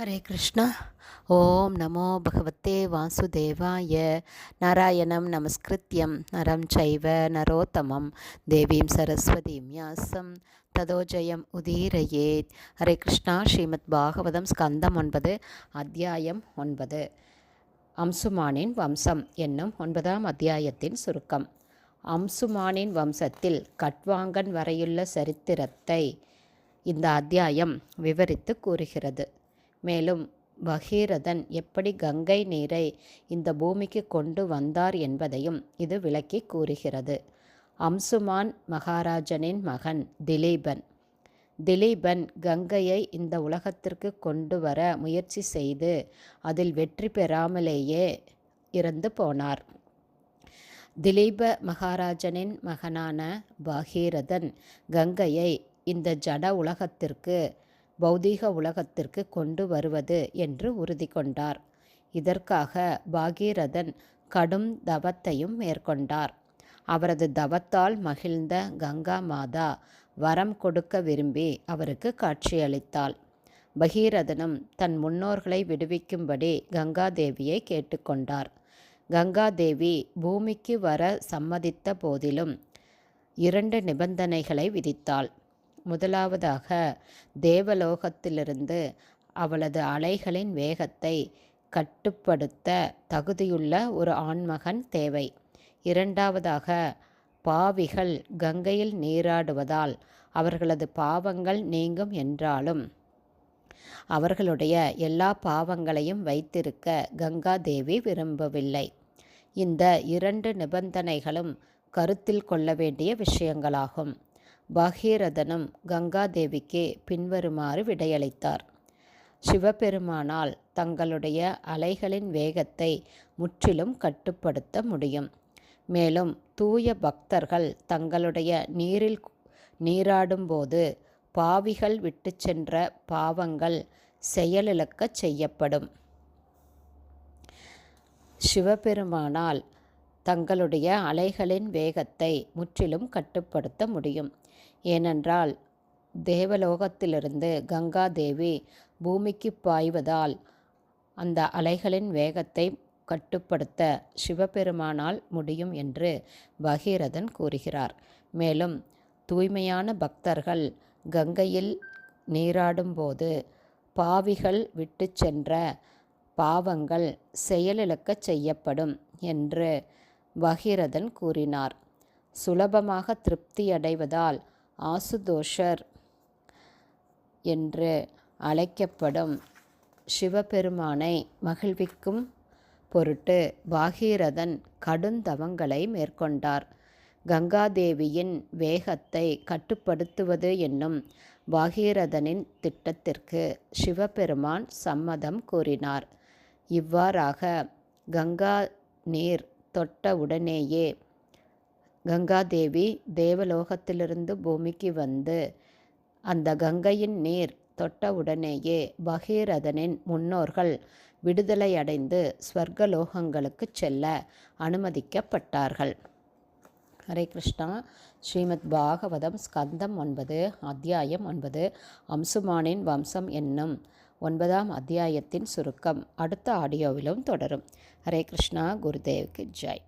ஹரே கிருஷ்ணா. ஓம் நமோ பகவத்தே வாசுதேவாய. நாராயணம் நமஸ்கிருத்யம். நரம் சைவ நரோத்தமம். தேவீம் சரஸ்வதீம் யாசம். ததோஜயம் உதீரயேத். ஹரே கிருஷ்ணா. ஸ்ரீமத் பாகவதம் ஸ்கந்தம் ஒன்பது அத்தியாயம் ஒன்பது. அம்சுமானின் வம்சம் என்னும் ஒன்பதாம் அத்தியாயத்தின் சுருக்கம். அம்சுமானின் வம்சத்தில் கட்வாங்கன் வரையுள்ள சரித்திரத்தை இந்த அத்தியாயம் விவரித்து கூறுகிறது. மேலும் பகீரதன் எப்படி கங்கை நீரை இந்த பூமிக்கு கொண்டு வந்தார் என்பதையும் இது விளக்கி கூறுகிறது. அம்சுமான் மகாராஜனின் மகன் திலீபன். திலீபன் கங்கையை இந்த உலகத்திற்கு கொண்டு வர முயற்சி செய்து அதில் வெற்றி பெறாமலேயே இறந்து போனார். திலீப மகாராஜனின் மகனான பகீரதன் கங்கையை இந்த ஜட உலகத்திற்கு பௌதீக உலகத்திற்கு கொண்டு வருவது என்று உறுதி கொண்டார். இதற்காக பாகீரதன் கடும் தவத்தையும் மேற்கொண்டார். அவரது தவத்தால் மகிழ்ந்த கங்கா மாதா வரம் கொடுக்க விரும்பி அவருக்கு காட்சியளித்தாள். பகீரதனும் தன் முன்னோர்களை விடுவிக்கும்படி கங்காதேவியை கேட்டுக்கொண்டார். கங்காதேவி பூமிக்கு வர சம்மதித்த போதிலும் இரண்டு நிபந்தனைகளை விதித்தாள். முதலாவதாக தேவலோகத்திலிருந்து அவளது அலைகளின் வேகத்தை கட்டுப்படுத்த தகுதியுள்ள ஒரு ஆண்மகன் தேவை. இரண்டாவதாக பாவிகள் கங்கையில் நீராடுவதால் அவர்களது பாவங்கள் நீங்கும் என்றாலும் அவர்களுடைய எல்லா பாவங்களையும் வைத்திருக்க கங்கா தேவி விரும்பவில்லை. இந்த இரண்டு நிபந்தனைகளும் கருத்தில் கொள்ள வேண்டிய விஷயங்களாகும். பாகீரதனும் கங்காதேவிக்கே பின்வருமாறு விடையளித்தார். சிவபெருமானால் தங்களுடைய அலைகளின் வேகத்தை முற்றிலும் கட்டுப்படுத்த முடியும். மேலும் தூய பக்தர்கள் தங்களுடைய நீரில் நீராடும்போது பாவிகள் விட்டு சென்ற பாவங்கள் செயலிழக்கச் செய்யப்படும். சிவபெருமானால் தங்களுடைய அலைகளின் வேகத்தை முற்றிலும் கட்டுப்படுத்த முடியும். ஏனென்றால் தேவலோகத்திலிருந்து கங்கா தேவி பூமிக்கு பாய்வதால் அந்த அலைகளின் வேகத்தை கட்டுப்படுத்த சிவபெருமானால் முடியும் என்று பகீரதன் கூறுகிறார். மேலும் தூய்மையான பக்தர்கள் கங்கையில் நீராடும்போது பாவிகள் விட்டு சென்ற பாவங்கள் செயலிழக்கச் செய்யப்படும் என்று பகீரதன் கூறினார். சுலபமாக திருப்தியடைவதால் ஆசுதோஷர் என்று அழைக்கப்படும் சிவபெருமானை மகிழ்விக்கும் பொருட்டு பாகீரதன் கடுந்தவங்களை மேற்கொண்டார். கங்காதேவியின் வேகத்தை கட்டுப்படுத்துவது என்னும் பாகீரதனின் திட்டத்திற்கு சிவபெருமான் சம்மதம் கூறினார். இவ்வாறாக கங்கா நீர் தொட்ட உடனேயே கங்காதேவி தேவலோகத்திலிருந்து பூமிக்கு வந்து அந்த கங்கையின் நீர் தொட்ட உடனேயே பகீரதனின் முன்னோர்கள் விடுதலை அடைந்து ஸ்வர்கலோகங்களுக்கு செல்ல அனுமதிக்கப்பட்டார்கள். ஹரே கிருஷ்ணா. ஸ்ரீமத் பாகவதம் ஸ்கந்தம் ஒன்பது அத்தியாயம் ஒன்பது அம்சுமானின் வம்சம் என்னும் ஒன்பதாம் அத்தியாயத்தின் சுருக்கம். அடுத்த ஆடியோவிலும் தொடரும். ஹரே கிருஷ்ணா குருதேவ்க்கு ஜெய்.